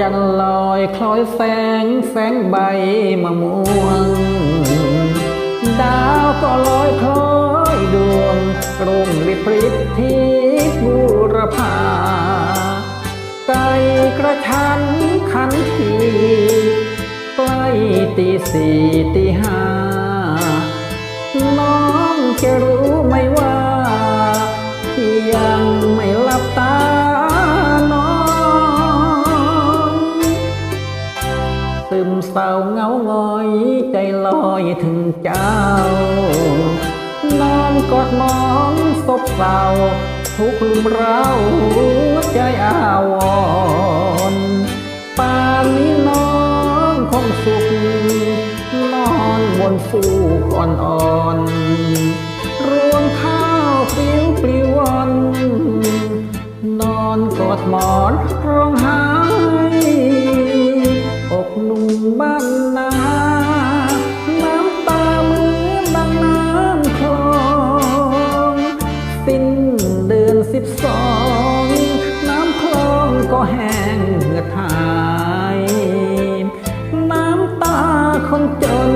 จันลอยคล้อยแสงแสงใบมะม่วง ดาวก็ลอยคล้อยดวงรุ่งริบริบทิพย์บูรพาไก่กระชันขันทีใกล้ตีสี่ตีห้าน้องจะรู้ เศร้าเงาหงอยใจลอยถึงเจ้านอนกอดหมองศพเศร้าทุกข์ลุมเร้าใจอาวรณ์ป่านนี้น้องคงสุขนอนบนฟูกอ่อนๆรวงข้าวปลิวปลิววัน นอนกอดหมอนร้องไห้ บ้านนาน้ำตาเหมือนดังน้ำคลองสิ้นเดือนสิบสองน้ำคลองก็แห้งเหือดหายน้ำตาคนจน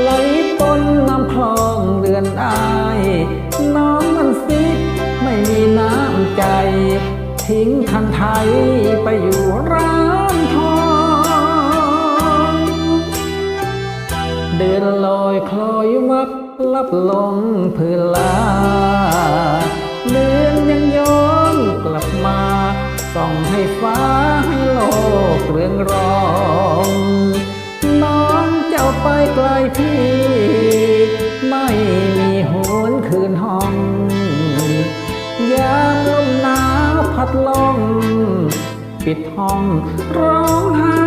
ไหลปนน้ำคลองเรือนอายน้องมันสิไม่มีน้ำใจ ทิ้งคันไทยไปอยู่ร้า เดือนลอยคลอยมักลับลงพื้นลาเดือนยังย้อนกลับมาส่องให้ฟ้าให้โลกเรืองรองน้องเจ้าไปไกลพี่ ไม่มีหวนคืนห้องยามลมหนาวพัดลมปิดห้องร้องไห้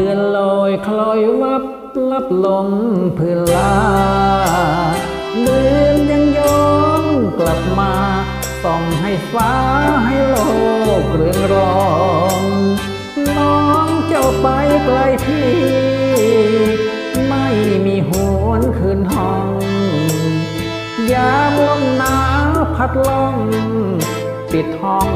เดือนลอยคล้อยวับลับลงพื้นลาเดือนยังย้อนกลับมาส่องให้ฟ้าให้โลกเรืองรองน้องเจ้าไปไกลพี่ ไม่มีหวนคืนห้องยามลมหนาวพัดลมปิดห้อง